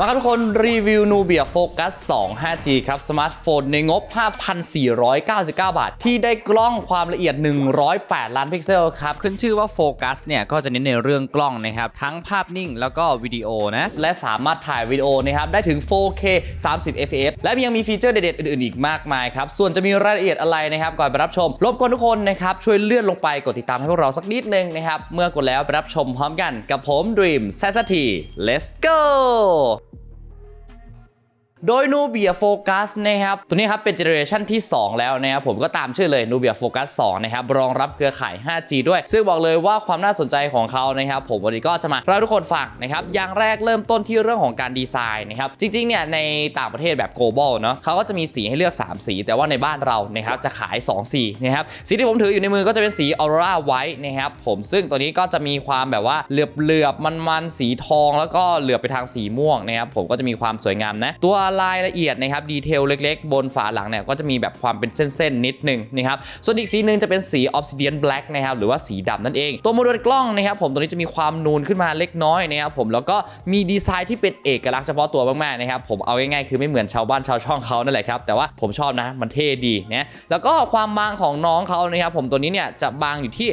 มาครับทุกคนรีวิว Nubia Focus 2 5G ครับ สมาร์ทโฟนในงบ 5,499 บาท ที่ได้กล้องความละเอียด 108 ล้านพิกเซลครับ ขึ้นชื่อว่า Focus เนี่ย ก็จะเน้นในเรื่องกล้องนะครับ ทั้งภาพนิ่งแล้วก็วิดีโอนะ และสามารถถ่ายวิดีโอนะครับ ได้ถึง 4K 30 fps และยังมีฟีเจอร์เด็ดๆ อื่นๆ อีกมากมายครับ ส่วนจะมีรายละเอียดอะไรนะครับ ก่อนไปรับชม รบกวนทุกคนนะครับช่วยเลื่อนลงไปกดติดตามให้พวกเราสักนิดนึงนะครับเมื่อกดแล้วไปรับชมพร้อมกันกับผม Dream s a s a t y let's go โดย Nubia Focus นะครับ ตัวนี้ครับเป็นเจเนอเรชันที่ 2 แล้วนะครับผมก็ตามชื่อเลย Nubia Focus 2 นะครับ รองรับเครือข่าย 5G ด้วย ซึ่งบอกเลยว่าความน่าสนใจของเขานะครับผมวันนี้ก็จะมาเล่าทุกคนฟังนะครับ อย่างแรกเริ่มต้นที่เรื่องของการดีไซน์นะครับ จริงๆ เนี่ยในต่างประเทศแบบ global เนาะเขาก็จะมีสีให้เลือก 3 สี แต่ว่าในบ้านเรานะครับจะขาย 2 สีนะครับ สีที่ผมถืออยู่ในมือก็จะเป็นสี Aurora White นะครับผมซึ่งตัวนี้ก็จะมีความแบบว่าเหลือบเหลือบๆมันๆสีทอง แล้วก็เหลือบไปทางสีม่วงนะครับผมก็จะมีความสวยงามนะตัวรายละเอียดนะครับดีเทลเล็กๆ บนฝาหลังเนี่ยก็จะมีแบบความเป็นเส้นๆนิดนึงนะครับส่วนอีกสีหนึ่งจะเป็นสี Obsidian Black นะครับหรือว่าสีดำนั่นเอง ตัวโมดูลกล้องนะครับผมตัวนี้จะมีความนูนขึ้นมาเล็กน้อยนะครับผมแล้วก็มีดีไซน์ที่เป็นเอกลักษณ์เฉพาะตัวมากๆนะครับผมเอาง่ายๆคือไม่เหมือนชาวบ้านชาวช่องเขานั่นแหละครับแต่ว่าผมชอบนะมันเท่ดีนะแล้วก็ความบางของน้องเขานะครับผมตัวนี้เนี่ยจะบางอยู่ที่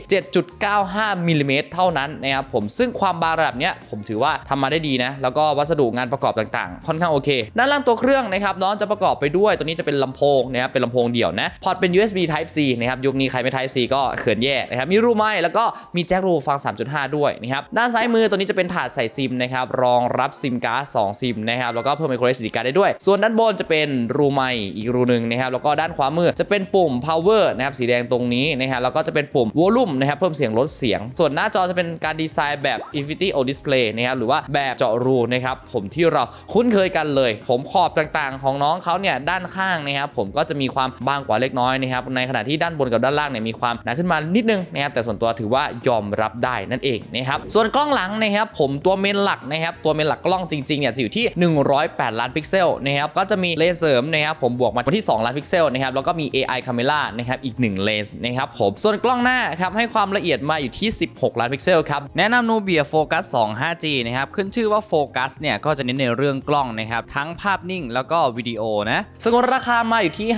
7.95มิลลิเมตรเท่านั้นนะครับผมซึ่งความบางระดับเนี้ยผมถือว่าทำมาได้ดีนะแล้วก็วัสดุงานประกอบต่างๆ ค่อนข้างโอเคด้านล่างตัวเครื่องนะครับน้องจะประกอบไปด้วยตัวนี้จะเป็นลำโพงนะครับเป็นลำโพงเดี่ยวนะพอร์ตเป็น USB Type C นะครับยุคนี้ใครไม่ Type C ก็เขินแย่นะครับมีรูไม้แล้วก็มีแจ็ครูฟัง 3.5 ด้วยนะครับด้านซ้ายมือตัวนี้จะเป็นถาดใส่ซิมนะครับรองรับซิมการ์ด2ซิมนะครับแล้วก็เพิ่มไมโคร SD การ์ดได้ด้วย ส่วนด้านบนจะเป็นรูไม้อีกรูหนึ่งนะครับแล้วก็ด้านขวามือจะเป็นปุ่ม power นะครับสีแดงตรงนี้นะครับแล้วก็จะเป็นปุ่ม volume นะครับเพิ่มเสียงลดเสียง ส่วนหน้าจอจะเป็นการดีไซน์แบบ Infinity O Display นะครับหรือว่าแบบเจาะรูนะครับผมที่เราคุ้นเคยกันเลย ผมขออบต่างๆ ของน้องเขาเนี่ยด้านข้างนะครับผมก็จะมีความบางกว่าเล็กน้อยนะครับในขณะที่ด้านบนกับด้านล่างเนี่ยมีความหนาขึ้นมานิดนึงนะครับแต่ส่วนตัวถือว่ายอมรับได้นั่นเองนะครับส่วนกล้องหลังนะครับผมตัวเมนหลักนะครับตัวเมนหลักกล้องจริงๆเนี่ยจะอยู่ที่ 108 ล้านพิกเซลนะครับก็จะมีเลนส์เสริมนะครับผมบวกมาที่ 2 ล้านพิกเซลนะครับแล้วก็มี AI Camera นะครับอีก 1 เลนส์นะครับผมส่วนกล้องหน้าครับให้ความละเอียดมาอยู่ที่ 16 ล้านพิกเซลครับแนะนำ Nubia Focus 2 5G นะครับขึ้นชื่อว่า Focus เนี่ยก็จะเน้นในเรื่องกล้องนะครับทั้งภาพนิ่ง แล้วก็วิดีโอนะสกุลราคามาอยู่ที่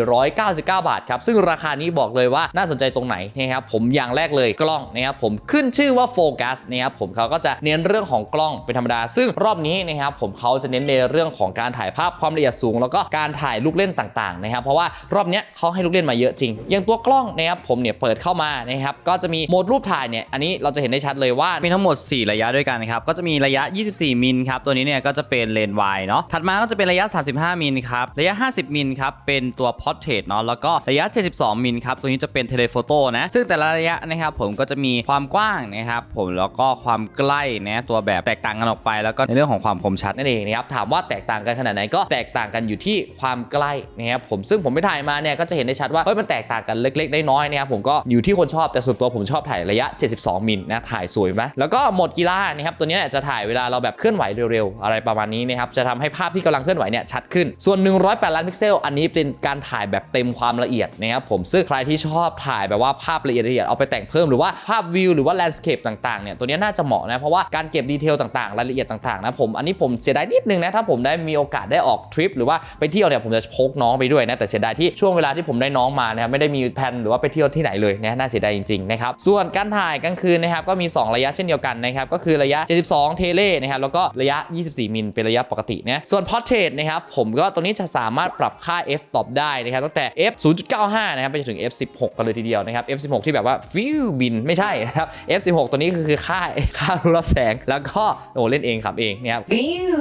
5,499 บาทครับซึ่งราคานี้บอกเลยว่าน่าสนใจตรงไหนนะครับผมอย่างแรกเลยกล้องนะครับผมขึ้นชื่อว่า Focus นะครับผมเขาก็จะเน้นเรื่องของกล้องเป็นธรรมดา ซึ่งรอบนี้นะครับผมเขาจะเน้นในเรื่องของการถ่ายภาพความละเอียดสูง แล้วก็การถ่ายลูกเล่นต่างๆนะครับเพราะว่ารอบนี้เขาให้ลูกเล่นมาเยอะจริง อย่างตัวกล้องนะครับผมเนี่ยเปิดเข้ามานะครับก็จะมีโหมดรูปถ่ายเนี่ยอันนี้เราจะเห็นได้ชัดเลยว่ามีทั้งหมด 4 ระยะด้วยกันนะครับก็จะมีระยะ 24 มิลครับตัวนี้เนี่ยก็จะเป็นเลนส์วายเนาะถัดมาก็จะเป็นระยะ 35 มิลครับ ระยะ 50 มิลครับ เป็นตัว Portrait เนาะ แล้วก็ระยะ 72 มิลครับ ตัวนี้จะเป็นเทเลโฟโต้นะ ซึ่งแต่ละระยะนะครับผมก็จะมีความกว้างนะครับผม แล้วก็ความใกล้นะตัวแบบแตกต่างกันออกไป แล้วก็ในเรื่องของความคมชัดนั่นเองนะครับ ถามว่าแตกต่างกันขนาดไหนก็แตกต่างกันอยู่ที่ความใกล้นะครับผม ซึ่งผมไปถ่ายมาเนี่ยก็จะเห็นได้ชัดว่า เฮ้ย มันแตกต่างกันเล็กๆน้อยๆนะครับผมก็อยู่ที่คนชอบ แต่ส่วนตัวผมชอบถ่ายระยะ 72 มิลนะ ถ่ายสวยไหมแล้วก็โหมดกีฬานะครับ ตัวนี้จะถ่ายเวลาเราแบบเคลื่อนไหวเร็วๆ อะไรประมาณนี้นะครับ จะทำให้ภาพที่กำลังเคลื่อนไหวเนี่ยชัดขึ้น ส่วน 108 ล้านพิกเซล อันนี้เป็นการถ่ายแบบเต็มความละเอียดนะครับผม ซึ่งใครที่ชอบถ่ายแบบว่าภาพละเอียดละเอียดเอาไปแต่งเพิ่มหรือว่าภาพวิวหรือว่าแลนด์สเคปต่างๆเนี่ยตัวนี้น่าจะเหมาะนะ เพราะว่าการเก็บดีเทลต่างๆ รายละเอียดต่างๆนะผม อันนี้ผมเสียดายนิดนึงนะ ถ้าผมได้มีโอกาสได้ออกทริปหรือว่าไปเที่ยวเนี่ยผมจะพกน้องไปด้วยนะ แต่เสียดายที่ช่วงเวลาที่ผมได้น้องมานะครับไม่ได้มีแผนหรือว่าไปเที่ยวที่ไหนเลยนะน่าเสียดายจริงๆนะครับ ส่วนการถ่ายกลางคืนนะครับก็มี 2 ระยะเช่นเดียวกันนะครับก็คือระยะ 72 เทเลนะครับแล้วก็ระยะ 24 มิลเป็นระยะปกตินะส่วน Portrait นะครับผมก็ตรงนี้จะสามารถปรับค่า f stop ได้นะครับตั้งแต่ f 0.95 นะครับไปจนถึง f 16กันเลยทีเดียวนะครับ f 16ที่แบบว่าฟิวบินไม่ใช่นะครับ f 16ตัวนี้คือคือค่าค่ารูรับแสงแล้วก็โอ้เล่นเองขับเองนะครับ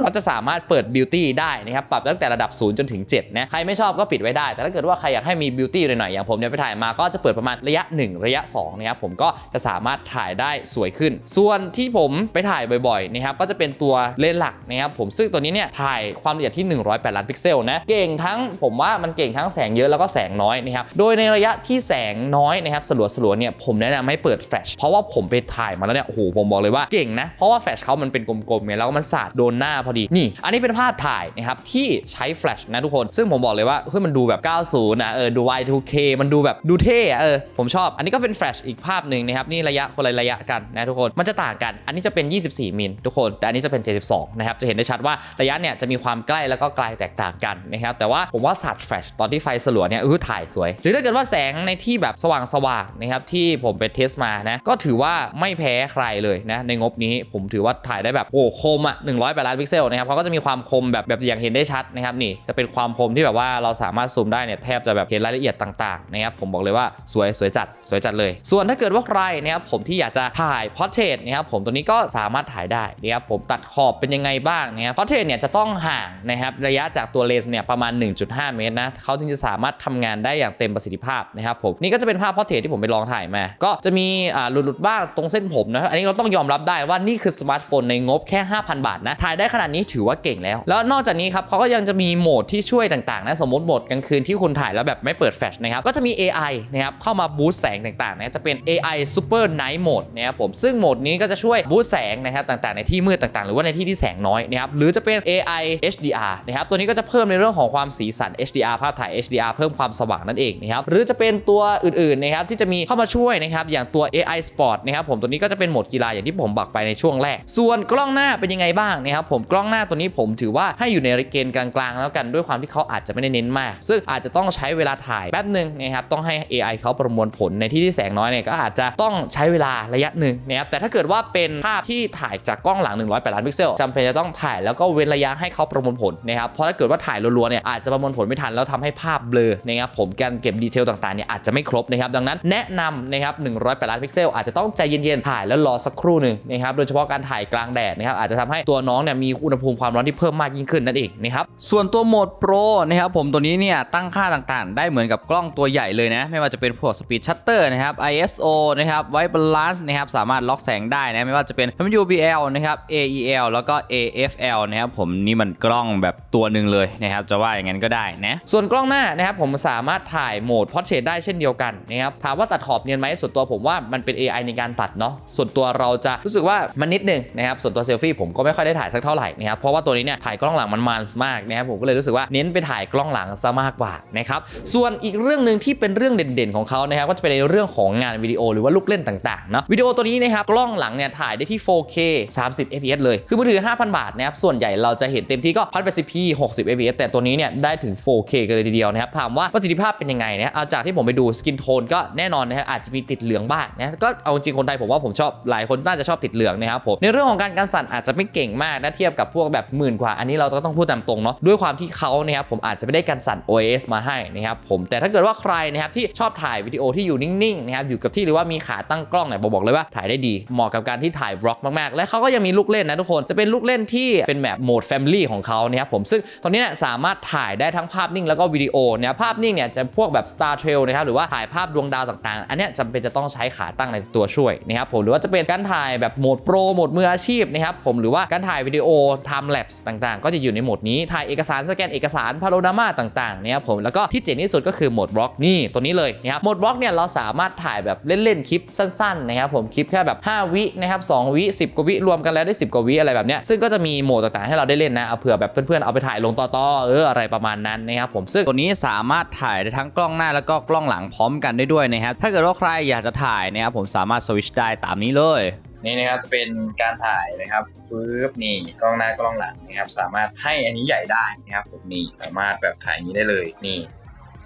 ก็จะสามารถเปิด Beauty ได้นะครับปรับตั้งแต่ระดับ 0 จนถึง7นะใครไม่ชอบก็ปิดไว้ได้ แต่ถ้าเกิดว่าใครอยากให้มี Beauty หน่อยๆอย่างผมเนี่ยไปถ่ายมาก็จะเปิดประมาณระยะ 1 ระยะ2นะครับผมก็จะสามารถถ่ายได้สวยขึ้น ส่วนที่ผมไปถ่ายบ่อยๆนะครับก็จะเป็นตัวเลนส์หลักนะครับผมซึ่งตัวนี้เนี่ยถ่ายายความละเอียดที่ 108 ล้านพิกเซลนะ เก่งทั้งผมว่ามันเก่งทั้งแสงเยอะแล้วก็แสงน้อยนะครับ โดยในระยะที่แสงน้อยนะครับสลัวสลัวเนี่ยผมแนะนำให้เปิดแฟลช เพราะว่าผมไปถ่ายมาแล้วเนี่ย โอ้โห ผมบอกเลยว่าเก่งนะ เพราะว่าแฟลชเขามันเป็นกลมๆเนี่ยแล้วก็มันสาดโดนหน้าพอดี นี่ อันนี้เป็นภาพถ่ายนะครับที่ใช้แฟลชนะทุกคน ซึ่งผมบอกเลยว่า เฮ้ย มันดูแบบ 90 นะ เออ ดู Y2K มันดูแบบดูเท่เออ ผมชอบ อันนี้ก็เป็นแฟลชอีกภาพหนึ่งนะครับ นี่ระยะคนละระยะกันนะทุกคน มันจะต่างกัน อันนี้จะเป็น 24 มิลทุกคน แต่อันนี้จะเป็น 72 นะครับ จะเห็นได้ชัดว่าระยะเนี่ยจะมีความใกล้แล้วก็ไกลแตกต่างกันนะครับแต่ว่าผมว่าสัตว์แฟลชตอนที่ไฟสลัวเนี่ยเออถ่ายสวย หรือถ้าเกิดว่าแสงในที่แบบสว่างๆนะครับที่ผมไปเทสมานะก็ถือว่าไม่แพ้ใครเลยนะในงบนี้ผมถือว่าถ่ายได้แบบโอ้คมอะ108ล้านพิกเซลนะครับเขาก็จะมีความคมแบบแบบอย่างเห็นได้ชัดนะครับนี่จะเป็นความคมที่แบบว่าเราสามารถซูมได้เนี่ยแทบจะแบบเห็นรายละเอียดต่างๆนะครับผมบอกเลยว่าสวยสวยจัดสวยจัดเลย ส่วนถ้าเกิดว่าใครนะครับผมที่อยากจะถ่ายพอร์เทรตนะครับผมตัวนี้ก็สามารถถ่ายได้นะครับผมตัดขอบเป็นยังไงบ้างนะครับพอร์เทรตเนี่ยจะต้องห่างนะครับระยะจากตัวเลนส์เนี่ยประมาณ 1.5 เมตรนะเขาถึงจะสามารถทำงานได้อย่างเต็มประสิทธิภาพนะครับผมนี่ก็จะเป็นภาพพอเทรตที่ผมไปลองถ่ายมา ก็จะมีอ่าหลุดๆบ้างตรงเส้นผมนะอันนี้เราต้องยอมรับได้ว่านี่คือสมาร์ทโฟนในงบแค่ 5,000 บาทนะถ่ายได้ขนาดนี้ถือว่าเก่งแล้ว แล้วนอกจากนี้ครับเขาก็ยังจะมีโหมดที่ช่วยต่างๆนะสมมติโหมดกลางคืนที่คุณถ่ายแล้วแบบไม่เปิดแฟลชนะครับก็จะมี AI นะครับเข้ามาบูสต์แสงต่างๆนะจะเป็น AI Super Night Mode นะครับผมซึ่งโหมดนี้ก็จะช่วยบูสต์แสงนะครับต่างๆ ในที่มืดต่างๆ หรือว่าในที่ที่แสงน้อยนะครับหรือจะเป็น AI HDR นะครับตัวนี้ก็จะเพิ่มในเรื่องของความสีสัน HDR ภาพถ่าย HDR เพิ่มความสว่างนั่นเองนะครับหรือจะเป็นตัวอื่นๆนะครับที่จะมีเข้ามาช่วยนะครับอย่างตัว AI Sport นะครับผมตัวนี้ก็จะเป็นโหมดกีฬาอย่างที่ผมบอกไปในช่วงแรก ส่วนกล้องหน้าเป็นยังไงบ้างนะครับผมกล้องหน้าตัวนี้ผมถือว่าให้อยู่ในเกณฑ์กลางๆ แล้วกันด้วยความที่เขาอาจจะไม่ได้เน้นมาก ซึ่งอาจจะต้องใช้เวลาถ่ายแป๊บหนึ่งนะครับต้องให้ AI เขาประมวลผลในที่ที่แสงน้อยเนี่ยก็อาจจะต้องใช้เวลาระยะหนึ่งนะครับแต่ถ้าเกิดว่าเป็นภาพที่ถ่ายจากกล้องหลัง108ล้านพิกเซลจำเป็นจะต้องถ่ายแล้วก็เว้นระยะให้เขาประมวลผลนะครับเพราะถ้าเกิดว่าถ่ายรัวๆเนี่ยอาจจะประมวลผลไม่ทันแล้วทำให้ภาพเบลอนะครับผมการเก็บดีเทลต่างๆเนี่ยอาจจะไม่ครบนะครับดังนั้นแนะนำนะครับ108ล้านพิกเซลอาจจะต้องใจเย็นๆถ่ายแล้วรอสักครู่หนึ่งนะครับโดยเฉพาะการถ่ายกลางแดดนะครับอาจจะทำให้ตัวน้องเนี่ยมีอุณหภูมิความร้อนที่เพิ่มมากยิ่งขึ้นนั่นเองนะครับส่วนตัวโหมดโปรนะครับผมตัวนี้เนี่ยตั้งค่าต่างๆ ได้เหมือนกับกล้องตัวใหญ่เลยนะไม่ว่าจะเป็นพวกสปีดชัตเตอร์นะครับ ISO นะครับไวบาลานซ์นะครับสามารถล็อกแสงได้นะไม่ว่าจะเป็น WBL นะครับ AEL แล้วก็ AFL นะครับผมนี่มันกล้องแบบตัวหนึ่งเลยนะครับจะว่าอย่างนั้นก็ได้นะส่วนกล้องหน้านะครับผมสามารถถ่ายโหมดพอร์เทรตได้เช่นเดียวกันนะครับถามว่าตัดขอบเนียนไหมส่วนตัวผมว่ามันเป็น AI ในการตัดเนาะส่วนตัวเราจะรู้สึกว่ามันนิดหนึงนะครับส่วนตัวเซลฟี่ผมก็ไม่ค่อยได้ถ่ายสักเท่าไหร่นะครับเพราะว่าตัวนี้เนี่ยถ่ายกล้องหลังมันมันมากนะครับผมก็เลยรู้สึกว่าเน้นไปถ่ายกล้องหลังซะมากกว่านะครับส่วนอีกเรื่องหนึ่งที่เป็นเรื่องเด่นๆของเขานะครับก็จะเป็นในเรื่องของงานวิดีโอหรือว่าลูกเล่นต่างๆเนาะวิดีโอตัวนี้นะครับกล้องหลังเนี่ยถ่ายได้ที่ 4K 30 fps เลยคือมือถือ 5,000 บาทนะครับส่วนใหญ่เราจะเห็นเต็มที่ก็ 1080p 60 fps แต่ตัวนี้เนี่ยได้ถึง 4K กันเลยทีเดียวนะครับ ถามว่าประสิทธิภาพเป็นยังไงนะเอาจากที่ผมไปดูสกินโทนก็แน่นอนนะครับอาจจะมีติดเหลืองบ้างนะ ก็เอาจริงคนไทยผมว่าผมชอบหลายคนน่าจะชอบติดเหลืองนะครับผม ในเรื่องของการกันสั่นอาจจะไม่เก่งมากนะเทียบกับพวกแบบหมื่นกว่า อันนี้เราก็ต้องพูดตามตรงเนาะ ด้วยความที่เขานะครับผมอาจจะไม่ได้กันสั่น OS มาให้นะครับผม แต่ถ้าเกิดว่าใครนะครับที่ชอบถ่ายวิดีโอที่อยู่นิ่งๆนะครับอยู่กับที่หรือว่ามีขาตั้งกล้องเนี่ยผมบอกเลยว่าถ่ายได้ดี เหมาะกับการที่ถ่ายบล็อกมากๆ และเขาก็ยังมีลูกเล่นนะทุกคน จะเป็นลูกเล่นที่เป็นแบบโหมด Family ของเขานะครับผมซึ่งตอนนี้เนี่ยสามารถถ่ายได้ทั้งภาพนิ่งแล้วก็วิดีโอเนี่ยภาพนิ่งเนี่ยจะพวกแบบ Star Trail นะครับหรือว่าถ่ายภาพดวงดาวต่างๆ อันนี้จำเป็นจะต้องใช้ขาตั้งในตัวช่วยนะครับผมหรือว่าจะเป็นการถ่ายแบบโหมดโปรโหมดมืออาชีพนะครับผมหรือว่าการถ่ายวิดีโอ time lapse ต่างๆ ก็จะอยู่ในโหมดนี้ถ่ายเอกสารสแกนเอกสารพาโรนามาต่างๆเนี่ยผมแล้วก็ที่เจ๋งที่สุดก็คือโหมดบล็อกนี่ตัวนี้เลยนะครับโหมดบล็อกเนี่ยเราสามารถถ่ายแบบเล่นๆคลิปสั้นๆนะครับผมคลิปแค่แบบ 5 วินะครับ2วิ 10 กว่าวิรวมกันแล้วได้ 10 กว่าวิอะไรแบบเนี้ยซึ่งก็จะมีโหมดต่างๆให้เราได้เล่นนะเอาเผื่อแบบเพื่อนๆเอาไปถ่ายลงต่อๆเอออะไรประมาณนั้นนะครับผมซึ่งตัวนี้สามารถถ่ายได้ทั้งกล้องหน้าแล้วก็กล้องหลังพร้อมกันได้ด้วยนะครับถ้าเกิดว่าใครอยากจะถ่ายนะครับผมสามารถสวิชได้ตามนี้เลยนี่นะครับจะเป็นการถ่ายนะครับฟืบนี่กล้องหน้ากล้องหลังนะครับ สามารถให้อันนี้ใหญ่ได้นะครับผมนี่สามารถแบบถ่ายนี้ได้เลยนี่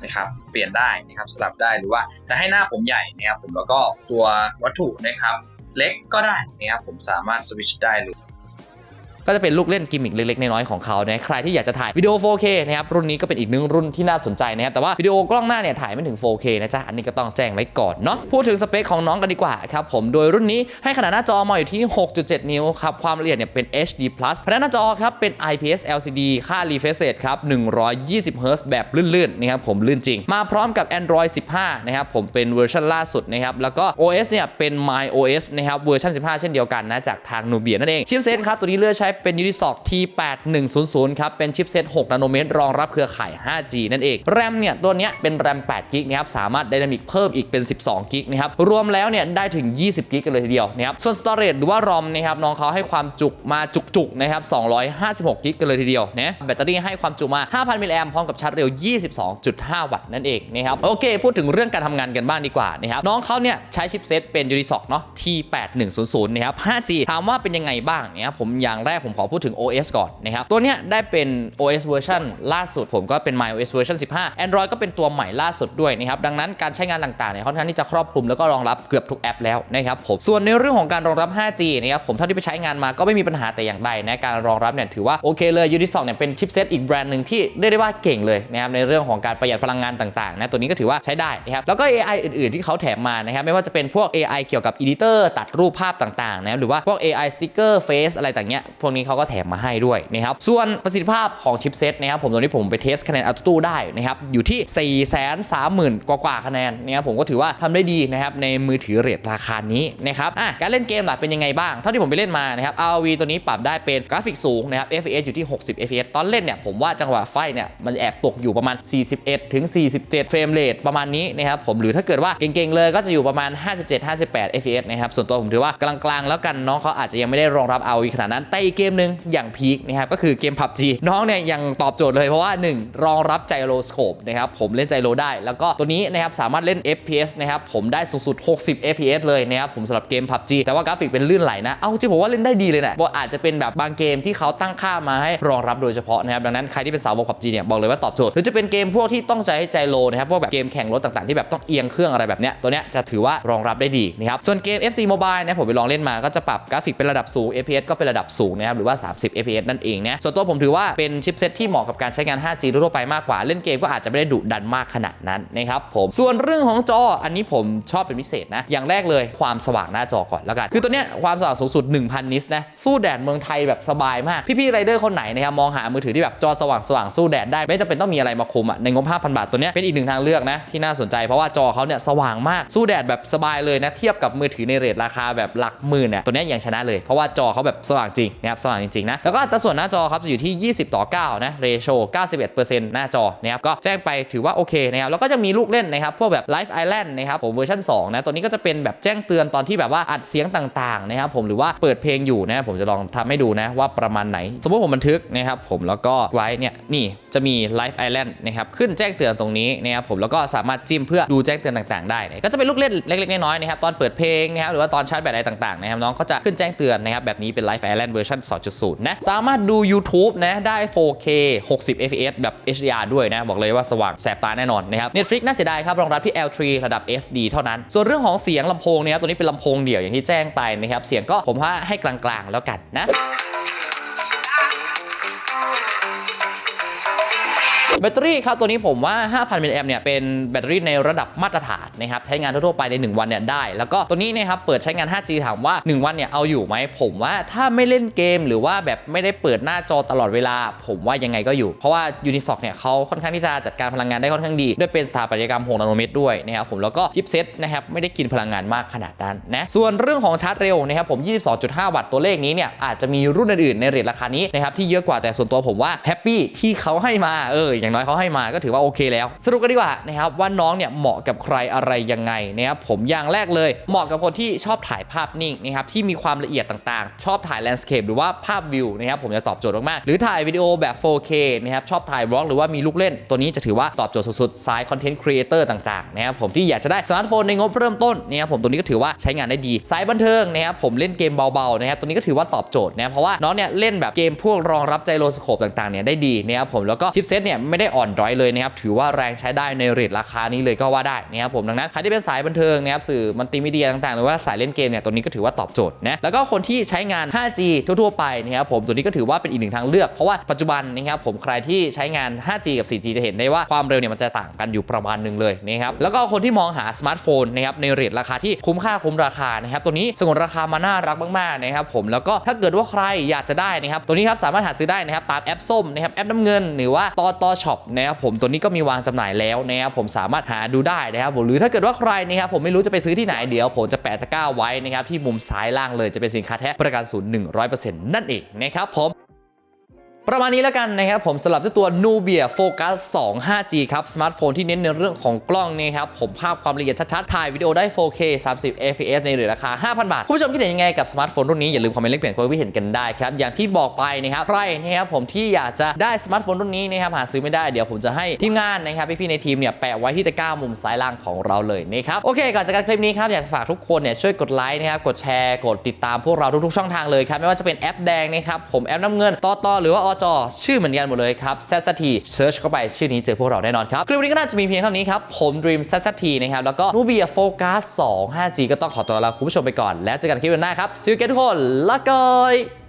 นะครับเปลี่ยนได้นะครับสลับได้หรือว่าจะให้หน้าผมใหญ่นะครับผมแล้วก็ตัววัตถุนะครับ เล็กก็ได้นะครับผมสามารถสวิตช์ได้เลย ก็จะเป็นลูกเล่นกิมมิคเล็กๆน้อยๆของเขานะใครที่อยากจะถ่ายวิดีโอ 4K นะครับรุ่นนี้ก็เป็นอีกหนึ่งรุ่นที่น่าสนใจนะครับแต่ว่าวิดีโอกล้องหน้าเนี่ยถ่ายไม่ถึง 4K นะจ๊ะอันนี้ก็ต้องแจ้งไว้ก่อนเนาะพูดถึงสเปคของน้องกันดีกว่าครับผมโดยรุ่นนี้ให้ขนาดหน้าจอมาอยู่ที่ 6.7 นิ้วครับความละเอียดเนี่ยเป็น HD+ พนักหน้าจอครับเป็น IPS LCD ค่า refresh rate ครับ120 Hz แบบลื่นๆนะครับผมลื่นจริง มาพร้อมกับ Android 15 นะครับผมเป็นเวอร์ชันล่าสุดนะครับแล้วก็ OS เนี่ยเป็น My OS นะครับเวอร์ชัน15 เช่นเดียวกันนะจากทาง Nubia นั่นเองชิปเซตครับตัวนี้เลือกใช้เป็น Unisoc T8100 ครับ เป็นชิปเซต6นาโนเมตรรองรับเครือข่าย 5G นั่นเอง แรมเนี่ย ตัวเนี้ยเป็นแรม8กิกนะครับ สามารถไดนามิกเพิ่มอีกเป็น 12กิกนะครับ รวมแล้วเนี่ย ได้ถึง 20กิกกันเลยทีเดียวนะครับ ส่วน Storage หรือว่า ROM นะครับ น้องเขาให้ความจุมาจุกๆนะครับ256กิกกันเลยทีเดียวนะแบตเตอรี่ให้ความจุมา 5,000 มิลลิแอมพร้อมกับชาร์จเร็ว 22.5 วัตต์นั่นเองนะครับ โอเค พูดถึงเรื่องการทำงานกันบ้างดีกว่านะครับ น้องเขาเนี่ยใช้ชิปเซตเป็น Unisoc เนาะ T8100 นะครับ 5G ถามว่าเป็นยังไงบ้างนะครับผมอย่างแรกผมขอพูดถึง OS ก่อนนะครับตัวเนี้ยได้เป็น OS เวอร์ชันล่าสุด ผมก็เป็น MyOS เวอร์ชัน15 Android ก็เป็นตัวใหม่ล่าสุดด้วยนะครับดังนั้นการใช้งานต่างๆเนี่ยค่อนข้างที่จะครอบคลุมแล้วก็รองรับเกือบทุกแอปแล้วนะครับผมส่วนในเรื่องของการรองรับ 5G นะครับผมเท่าที่ไปใช้งานมาก็ไม่มีปัญหาแต่อย่างใดนะการรองรับเนี่ยถือว่าโอเคเลย Unisoc เนี่ยเป็นชิปเซตอีกแบรนด์หนึ่งที่เรียกได้ว่าเก่งเลยนะครับในเรื่องของการประหยัดพลังงานต่างๆนะตัวนี้ก็ถือว่าใช้ได้นะครับแล้วก็ AI อื่นๆที่เขาแถมมานะครับไม่ว่าจะเป็นพวก AI เกี่ยวกับ Editor ตัดรูปภาพต่างๆนะหรือว่าพวก AI sticker face อะไรต่างเงี้ยพวกนี้เขาก็แถมมาให้ด้วยนะครับส่วนประสิทธิภาพของชิปเซตนะครับผมตัวนี้ผมไปเทสคะแนนอัลตูได้นะครับอยู่ที่ 4 3 0 0 0 0 กว่ากว่าคะแนนนะครับผมก็ถือว่าทำได้ดีนะครับในมือถือเรทราคานี้นะครับอะการเล่นเกมหล่ะเป็นยังไงบ้าง เท่าที่ผมไปเล่นมานะครับ RV ตัวนี้ปรับได้เป็นกราฟิกสูงนะครับ FPS อยู่ที่ 60 FPS ตอนเล่นเนี่ยผมว่าจังหวะไฟเนี่ยมันแอบตกอยู่ประมาณ 41ถึง47 เฟรมเรทประมาณนี้นะครับผมหรือถ้าเกิดว่าเก่งๆเลยก็จะอยู่ประมาณ 57 58 FPS นะครับส่วนตัวผมถือว่ากลางๆ แล้วกันน้องเขาอาจจะยังไม่ได้รองรับ RV ขนาดนั้นแต่อีกเกกมหนึ่งอย่างพีคนะครับก็คือเกม PUBG น้องเนี่ยยังตอบโจทย์เลยเพราะว่า 1 รองรับไจโรสโคปนะครับผมเล่นไจโรได้ แล้วก็ตัวนี้นะครับสามารถเล่น FPS นะครับผมได้สูงสุด 60 FPS เลยนะครับผมสำหรับเกม PUBG แต่ว่ากราฟิกเป็นลื่นไหลนะ เอาจริงผมว่าเล่นได้ดีเลยนะบอกอาจจะเป็นแบบบางเกมที่เขาตั้งค่ามาให้รองรับโดยเฉพาะนะครับดังนั้นใครที่เป็นสาวก PUBG เนี่ยบอกเลยว่าตอบโจทย์หรือจะเป็นเกมพวกที่ต้องใช้ไจโรนะครับพวกแบบเกมแข่งรถต่างๆที่แบบต้องเอียงเครื่องอะไรแบบเนี้ยตัวเนี้ยจะถือว่ารองรับได้ดีนะครับส่วนเกม FC Mobile นะผมไปลองเล่นมาก็จะปรับกราฟิกเป็นระดับสูง FPS ก็เป็นระดับสูงนะครับหรือว่า 30 FPS นั่นเองนะส่วนตัวผมถือว่าเป็นชิปเซตที่เหมาะกับการใช้งาน 5G ทั่วไปมากกว่าเล่นเกมก็อาจจะไม่ได้ดุดันมากขนาดนั้นนะครับผมส่วนเรื่องของจออันนี้ผมชอบเป็นพิเศษนะอย่างแรกเลยความสว่างหน้าจอก่อนแล้วกัน คือตัวเนี้ยความสว่างสูงสุด 1000 นิตนะสู้แดดเมืองไทยแบบสบายมาก พี่ๆไรเดอร์คนไหนนะครับมองหามือถือที่แบบจอสว่างสว่างสู้แดดได้ ไม่จำเป็นต้องมีอะไรมาคุมอะในงบ 5,000 บาทตัวเนี้ยเป็นอีกหนึ่งทางเลือกนะที่น่าสนใจเพราะว่าจอเขาเนี่ยสว่างมากสู้แดดแบบสบายเลยนะเทียบกับมือถือในเรทราคาแบบหลักหมื่นเนี่ยตัวเนี้ยยังชนะเลยเพราะว่าจอเขาแบบสว่างจริงนะครับสว่างจริงๆนะแล้วก็อัตราส่วนหน้าจอครับจะอยู่ที่ 20 ต่อ 9 นะเรโช91%หน้าจอนะครับก็แจ้งไปถือว่าโอเคนะครับแล้วก็จะมีลูกเล่นนะครับพวกแบบ Life Island นะครับผมเวอร์ชัน2นะตัวนี้ก็จะเป็นแบบแจ้งเตือนตอนที่แบบว่าอัดเสียงต่างๆนะครับผมหรือว่าเปิดเพลงอยู่นะผมจะลองทำให้ดูนะว่าประมาณไหน สมมติผมบันทึกนะครับผมแล้วก็ไว้เนี่ยนี่จะมี Life Island นะครับขึ้นแจ้งเตือนตรงนี้นะครับผมแล้วก็สามารถจิ้มเพื่อดูแจ้งเตือนต่างๆ ได้นะก็จะเป็นลูกเล่นเล็กๆน้อยๆนะครับตอนเปิดเพลงนะครับหรือว่าตอนชาร์จแบตอะไรต่างๆนะครับน้องก็จะขึ้นแจ้งเตือนนะครับแบบนี้เป็น Life Island เวอร์ชัน2.0 นะ สามารถดู YouTube นะ ได้ 4K 60 fps แบบ HDR ด้วยนะ บอกเลยว่าสว่างแสบตาแน่นอนนะครับ Netflix น่าเสียดายครับ รองรับที่ L3 ระดับ SD เท่านั้น ส่วนเรื่องของเสียงลำโพงเนี่ยตัวนี้เป็นลำโพงเดี่ยวอย่างที่แจ้งไปนะครับ เสียงก็ผมว่าให้กลางๆแล้วกันนะ แบตเตอรี่ครับตัวนี้ผมว่า 5,000มิลลิแอมเนี่ยเป็นแบตเตอรี่ในระดับมาตรฐานนะครับใช้งานทั่วๆไปใน 1 วันเนี่ยได้ แล้วก็ตัวนี้นะครับเปิดใช้งาน 5G ถามว่า 1 วันเนี่ยเอาอยู่ไหมผมว่าถ้าไม่เล่นเกมหรือว่าแบบไม่ได้เปิดหน้าจอตลอดเวลา ผมว่ายังไงก็อยู่ เพราะว่า Unisoc เนี่ยเขาค่อนข้างที่จะจัดการพลังงานได้ค่อนข้างดี ด้วยเป็นสถาปัตยกรรม6นาโนเมตรด้วยนะครับผมแล้วก็ชิปเซ็ตนะครับไม่ได้กินพลังงานมากขนาดนั้นนะส่วนเรื่องของชาร์จเร็วนะครับผม 22.5 วัตต์ตัวเลขนี้เนี่ยอาจจะมีรุ่นอื่นๆในเรทราคานี้นะครับที่เยอะกว่าแต่ส่วนตัวผมว่าแฮปปี้ที่เขาให้มาเอออย่างน้อยเขาให้มาก็ถือว่าโอเคแล้ว สรุปกันดีกว่านะครับว่าน้องเนี่ยเหมาะกับใครอะไรยังไงนะครับผมอย่างแรกเลย เหมาะกับคนที่ชอบถ่ายภาพนิ่งนะครับที่มีความละเอียดต่างๆ ชอบถ่ายแลนด์สเคปหรือว่าภาพวิวนะครับผมจะตอบโจทย์มากๆหรือถ่ายวิดีโอแบบ 4K นะครับชอบถ่ายวอล์กหรือว่ามีลูกเล่น ตัวนี้จะถือว่าตอบโจทย์สุดๆสายคอนเทนต์ครีเอเตอร์ต่างๆนะครับผมที่อยากจะได้สมาร์ทโฟนในงบเริ่มต้นนะครับผมตัวนี้ก็ถือว่าใช้งานได้ดีสายบันเทิงนะครับผมเล่นเกมเบาๆนะครับตัวนี้ก็ถือว่าตอบโจทย์นะเพราะว่าน้องเนี่ยเล่นแบบเกมพวกรองรับไจโรสโคปต่างๆเนี่ยได้ดีนะครับผมแล้วก็ชิปเซตเนี่ยไม่ไได้อ่อนด้อยเลยนะครับถือว่าแรงใช้ได้ในเรทราคานี้เลยก็ว่าได้นะครับผมดังนั้นใครที่เป็นสายบันเทิงนะครับสื่อมัลติมีเดียต่างๆ หรือว่าสายเล่นเกมเนี่ยตัวนี้ก็ถือว่าตอบโจทย์นะแล้วก็คนที่ใช้งาน 5G ทั่วๆไปนะครับผมตัวนี้ก็ถือว่าเป็นอีกหนึ่งทางเลือก เพราะว่าปัจจุบันนะครับผมใครที่ใช้งาน 5G กับ 4G จะเห็นได้ว่าความเร็วเนี่ยมันจะต่างกันอยู่ประมาณหนึ่งเลยนะครับแล้วก็คนที่มองหาสมาร์ทโฟนนะครับในเรทราคาที่คุ้มค่าคุ้มราคานะครับตัวนี้สงวนราคามาน่ารักมากๆนะครับผมแล้วก็ถ้าเกิดว่าใครอยากจะได้นะครับตัวนี้ครับสามารถหาซื้อได้นะครับตามแอปส้มนะครับแอปน้ำเงิน หรือว่าตอตอ Shop นะครับผมตัวนี้ก็มีวางจำหน่ายแล้วนะครับผมสามารถหาดูได้นะครับผมหรือถ้าเกิดว่าใครนะครับผมไม่รู้จะไปซื้อที่ไหนเดี๋ยวผมจะแปะตะกร้าไว้นะครับที่มุมซ้ายล่างเลยจะเป็นสินค้าแท้ประกันศูนย์หนึ่งร้อยเปอร์เซ็นต์นั่นเองนะครับผม ประมาณนี้แล้วกันนะครับผมสำหรับเจ้าตัว Nubia Focus 2 5G ครับสมาร์ทโฟนที่เน้นในเรื่องของกล้องนี่ครับผมภาพความละเอียดชัดๆถ่ายวิดีโอได้ 4K 30 fps ในเหลือราคา 5,000 บาท คุณผู้ชมคิดเห็นยังไงกับสมาร์ทโฟนรุ่นนี้ อย่าลืมคอมเมนต์เลขเปลี่ยนความคิดเห็นกันได้ครับ อย่างที่บอกไปนะครับใครนะครับผมที่อยากจะได้สมาร์ทโฟนรุ่นนี้นะครับหาซื้อไม่ได้เดี๋ยวผมจะให้ทีมงานนะครับพี่ๆในทีมเนี่ยแปะไว้ที่ตะกร้ามุมซ้ายล่างของเราเลยนะครับโอเคก่อนจากการคลิปนี้ครับอยากจะฝากทุกคนเนี่ยช่วยกดไลค์นะครับกดแชร์กดติดตามพวกเราทุกๆช่องทางเลยครับไม่ว่าจะเป็นแอปแดงนะครับผมแอปน้ำเงินต่อต่อหรือว่าอจชื่อเหมือนกันหมดเลยครับแซสทีเซิร์ชเข้าไปชื่อนี้เจอพวกเราแน่นอนครับ คลิปนี้ก็น่าจะมีเพียงเท่านี้ครับ ผม Dream แซสทีนะครับ แล้วก็ Nubia Focus 2 5G ก็ต้องขอตัวลาคุณผู้ชมไปก่อน แล้วเจอกันคลิปหน้าครับซิวเกตทุกคนละกอย